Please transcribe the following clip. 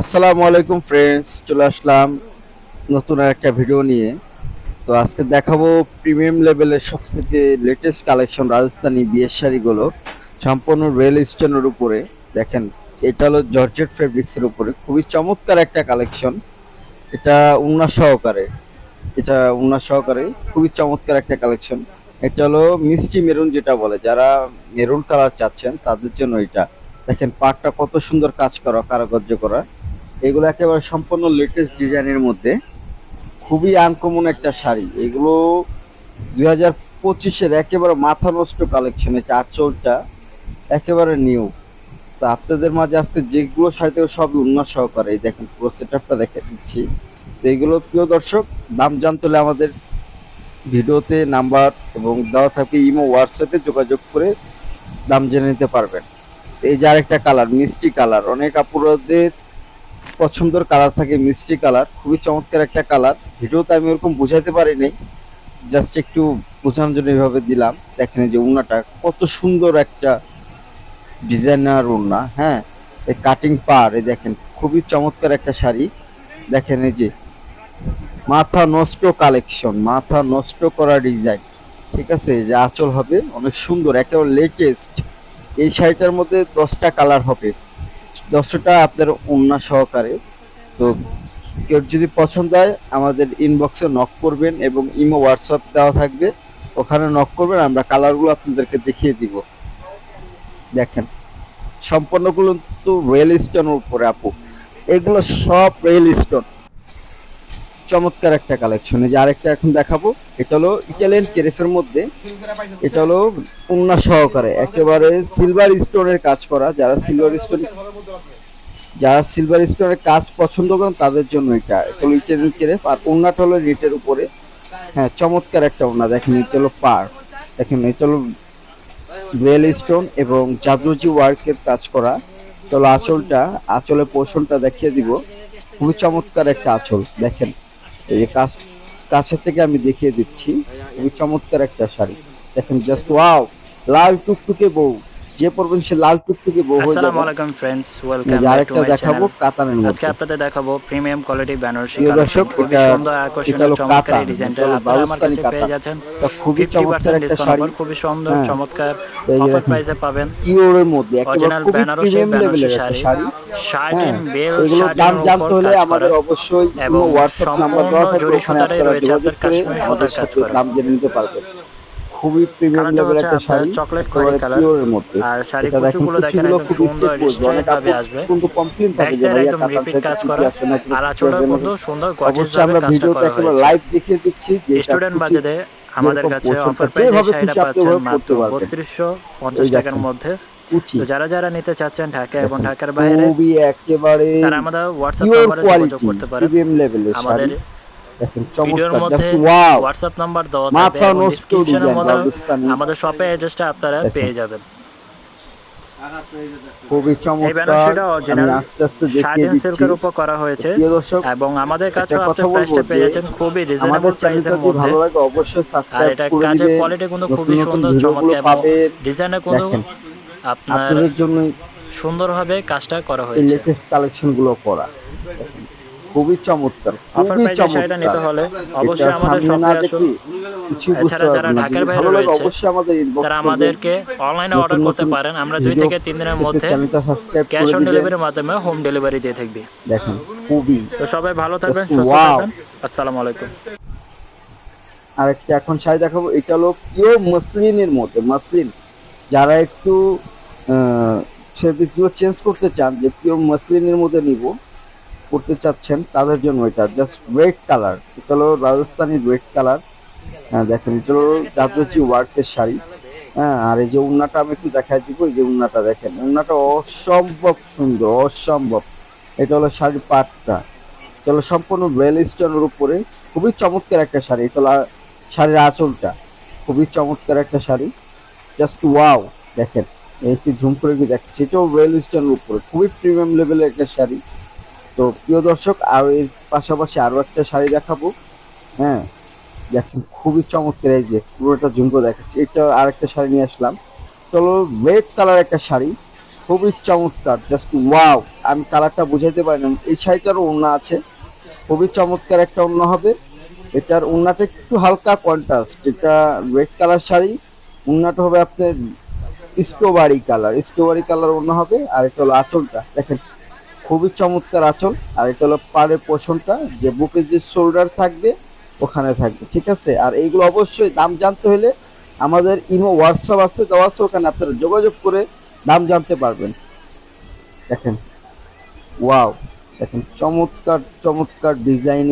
আসসালামু আলাইকুম ফ্রেন্ডস চলে আসলাম নতুন একটা ভিডিও নিয়ে। তো আজকে দেখাবো প্রিমিয়াম লেভেলের সব থেকে লেটেস্ট কালেকশন রাজস্থানি বিয়ের শাড়িগুলো সম্পূর্ণ রেল স্টোনের উপরে। দেখেন, এটা হলো জর্জেট ফেব্রিক্সের উপরে। খুবই চমৎকার একটা কালেকশন এটা উন্না সহকারে। এটা উন্না সহকারে খুবই চমৎকার একটা কালেকশন এটা হলো মিষ্টি মেরুন যেটা বলে। যারা মেরুন কালার চাচ্ছেন, তাদের জন্য এটা। দেখেন পাটটা কত সুন্দর কাজ করা, কারুকার্য করা। এগুলো একেবারে সম্পূর্ণ লেটেস্ট ডিজাইনের মধ্যে। খুবই আনকমন একটা শাড়ি। এগুলো দুই হাজার পঁচিশের একেবারে মাথা নষ্ট কালেকশন এটা আঁচলটা, একেবারে নিউ তো আপনাদের মাঝে আজকে যেগুলো শাড়ি থেকে সবই উন্নত সহকারে। এই দেখেন, পুরো সেট আপটা দেখে দিচ্ছি। তো এগুলো, প্রিয় দর্শক, দাম জানতে হলে আমাদের ভিডিওতে নাম্বার এবং দেওয়া থাকবে ইমো, হোয়াটসঅ্যাপে যোগাযোগ করে দাম জেনে নিতে পারবেন। এই যে আরেকটা কালার মিষ্টি কালার অনেক আপুরাদের পছন্দের কালার থাকে, মিষ্টি কালার খুবই চমৎকার একটা কালার ভিডিওতে আমি ওরকম বুঝাইতে পারি নাই জাস্ট একটু বোঝানোর জন্য এইভাবে দিলাম। দেখেন যে উন্নাটা কত সুন্দর একটা ডিজাইনার উন্না হ্যাঁ? এই কাটিং পার এই দেখেন, খুবই চমৎকার একটা শাড়ি। দেখেন এই যে, মাথা নষ্ট কালেকশন মাথা নষ্ট করা ডিজাইন ঠিক আছে? যে আঁচল হবে, অনেক সুন্দর, একেবারে লেটেস্ট এই শাড়িটার মধ্যে দশটা কালার হবে। দশটা আপনার ওন্না সহকারে। তো কেউ যদি পছন্দ হয়, আমাদের ইনবক্সে নক করবেন এবং ইমো হোয়াটসঅ্যাপ দেওয়া থাকবে। ওখানে নক করবেন, আমরা কালারগুলো আপনাদেরকে দেখিয়ে দিব। দেখেন, সম্পূর্ণগুলো তো রেল স্টোনের উপরে, আপু। এগুলো সব রেল স্টোন চমৎকার একটা কালেকশন এই যে আরেকটা এখন দেখাবো, এটা হলো ইটালিয়ান কেরেফের মধ্যে। এটা হলো উন্না সহকারে, একেবারে সিলভার স্টোনের কাজ করা, যারা সিলভার স্টোন যারা সিলভার স্টোনের কাজ পছন্দ করেন, তাদের জন্য এটা। হলো ইটালিয়ান কেরেফ আর উন্নাটা হলো রেটের উপরে। হ্যাঁ চমৎকার একটা উন্না দেখেন, এটা হলো পার। দেখেন, এটা হলো রিয়েল স্টোন এবং জাদরুজি ওয়ার্কের কাজ করা। এটা আঁচলটা। আঁচলের পোষণটা দেখিয়ে দিব। খুবই চমৎকার একটা আঁচল। দেখেন, এই যে কাছ, কাছের থেকে আমি দেখিয়ে দিচ্ছি। খুবই চমৎকার একটা শাড়ি। দেখেন জাস্ট ওয়াও লাল টুকটুকে বউ। যে পরবেন সে লাল টুকটুকে বউ হয়ে আসসালামু আলাইকুম এই ওয়েলকাম ব্যাক টু মাই দেখাবো কাতানের আজকে আপনাদের দেখাবো প্রিমিয়াম কোয়ালিটি বেনারসি দর্শক, খুবই সুন্দর আকর্ষণীয় হলো চমৎকার ডিজাইনটা আপনারা আমার কাছে পেয়ে যাচ্ছেন তা খুবই চমৎকার একটা শাড়ি। খুবই সুন্দর হ্যাঁ। চমৎকার অফার প্রাইসে পাবেন। পিওরের মধ্যে একেবারে খুবই বেনারসি প্রিমিয়াম লেভেলের একটা শাড়ি। শার্টিন হ্যাঁ, বেল এগুলো দাম জানতে হলে আমাদের অবশ্যই হোয়াটসঅ্যাপ নাম্বার দেওয়া থাকবে ওখানে আপনারা যোগাযোগ করে আমাদের সাথে দাম জেনে নিতে পারবেন। খুবই প্রিমিয়াম লেভেলের একটা শাড়ি চকলেট একেবারে কালার পিওরের মধ্যে। আর শাড়ি কুচিগুলো দেখেন একদম সুন্দর স্ট্রেট ভাবে আসবে। কিন্তু কমপ্লেন থাকে যে ভাইয়া কাতান কাজ করা। আর আঁচলটা কিন্তু সুন্দর গর্জিয়াস আমরা ভাবে কাজটা ভিডিওতে করা একেবারে লাইভ দেখিয়ে দিচ্ছি যে স্টুডেন্ট বাজেটে আমাদের কাছে অফার প্রাইসে শাড়িটা পাচ্ছেন মাত্র করতে পারবেন। বত্রিশশো পঞ্চাশ এই টাকার দেখেন। মধ্যে। তো যারা যারা নিতে চাচ্ছেন ঢাকা এবং ঢাকার বাইরে খুবই একেবারে তারা আমাদের হোয়াটসঅ্যাপ নাম্বারে যোগাযোগ করতে পারেন। আমাদের দেখেন চমৎকার জাস্ট ওয়াও হোয়াটসঅ্যাপ নাম্বার দেওয়া মাথা এবং নষ্ট ডিজাইন মধ্যে রাজস্থানি আমাদের শপের অ্যাড্রেসটা আপনারা পেয়ে যাবেন। খুবই চমৎকার। আমি আস্তে আস্তে দেখিয়ে দিচ্ছি। উপর করা হয়েছে এবং আমাদের কথা বলব যাচ্ছেন খুবই রিজনেবল প্রাইসের মধ্যে। ভালো লাগে অবশ্যই সাবস্ক্রাইব করে কাজের কোয়ালিটি কিন্তু খুবই সুন্দর চমৎকার এবং ডিজাইনে কোনো আপনার আপনাদের জন্য সুন্দরভাবে কাজটা করা হয়েছে। লেটেস্ট কালেকশনগুলো করা। খুবই চমৎকার খুবই শাড়িটা নিতে চমৎকার হলে অবশ্যই আমাদের শপে আসুন। কিছু বুঝতে পারবেন না যদি ভালো লাগে অবশ্যই আমাদের ইনবক্স তারা আমাদেরকে অনলাইনে অর্ডার করতে পারেন। আমরা দুই থেকে তিন দিনের মধ্যে ক্যাশ অন ডেলিভারির মাধ্যমে হোম ডেলিভারি দিয়ে থাকবে। দেখেন খুবই তো সবাই ভালো থাকবেন সুস্থ থাকবেন। আসসালামু আলাইকুম। আর একটা এখন শাড়ি দেখাবো এটা হলো পিওর মসলিনের মধ্যে মসলিন। যারা একটু সেগুলো চেঞ্জ করতে চান যে পিওর মসলিনের মধ্যে নিব করতে চাচ্ছেন তাদের জন্য এটা জাস্ট রেড কালার এটা হলো রাজস্থানি রেড কালার হ্যাঁ দেখেন, এটা হলো জাদরচি ওয়ার্কের শাড়ি। হ্যাঁ আর এই যে উন্নাটা আমি একটু দেখাই দিব, এই যে উন্নাটা দেখেন, উন্নাটা অসম্ভব সুন্দর, অসম্ভব। এটা হলো শাড়ির পাটটা। এটা হলো সম্পূর্ণ রেল স্টোনের উপরে। খুবই চমৎকার একটা শাড়ি। এটা হলো শাড়ির আঁচলটা। খুবই চমৎকার একটা শাড়ি। জাস্ট ওয়াও দেখেন। একটু ঝুম করে দেখেন সেটাও রেল স্টোনের উপরে। খুবই প্রিমিয়াম লেভেলের একটা শাড়ি। তো প্রিয় দর্শক, আর এর পাশাপাশি আরও একটা শাড়ি দেখাবো। হ্যাঁ দেখেন খুবই চমৎকার এই যে পুরোটা ঝুমকো দেখাচ্ছে। এটা আর একটা শাড়ি নিয়ে আসলাম। চলো রেড কালার একটা শাড়ি, খুবই চমৎকার জাস্ট ওয়াও আমি কালারটা বুঝাইতে পারি না। এই শাড়িটারও ওড়না আছে, খুবই চমৎকার একটা ওড়না হবে। এটার ওড়নাটা একটু হালকা কন্ট্রাস্ট এটা রেড কালার শাড়ি, ওড়নাটা হবে আপনার স্ট্রবেরি কালার স্ট্রবেরি কালার ওড়না হবে, আর এটা হলো আঁচলটা। দেখেন খুবই চমৎকার আঁচল, আর এটা হলো পাড়ের পোষণটা যে বুকে যে শোল্ডার থাকবে, ওখানে থাকবে, ঠিক আছে? আর এইগুলো অবশ্যই দাম জানতে হলে আমাদের ইমো হোয়াটসঅ্যাপ আছে, দেওয়া আছে, ওখানে আপনারা যোগাযোগ করে দাম জানতে পারবেন। দেখেন ওয়াও দেখেন, চমৎকার চমৎকার ডিজাইন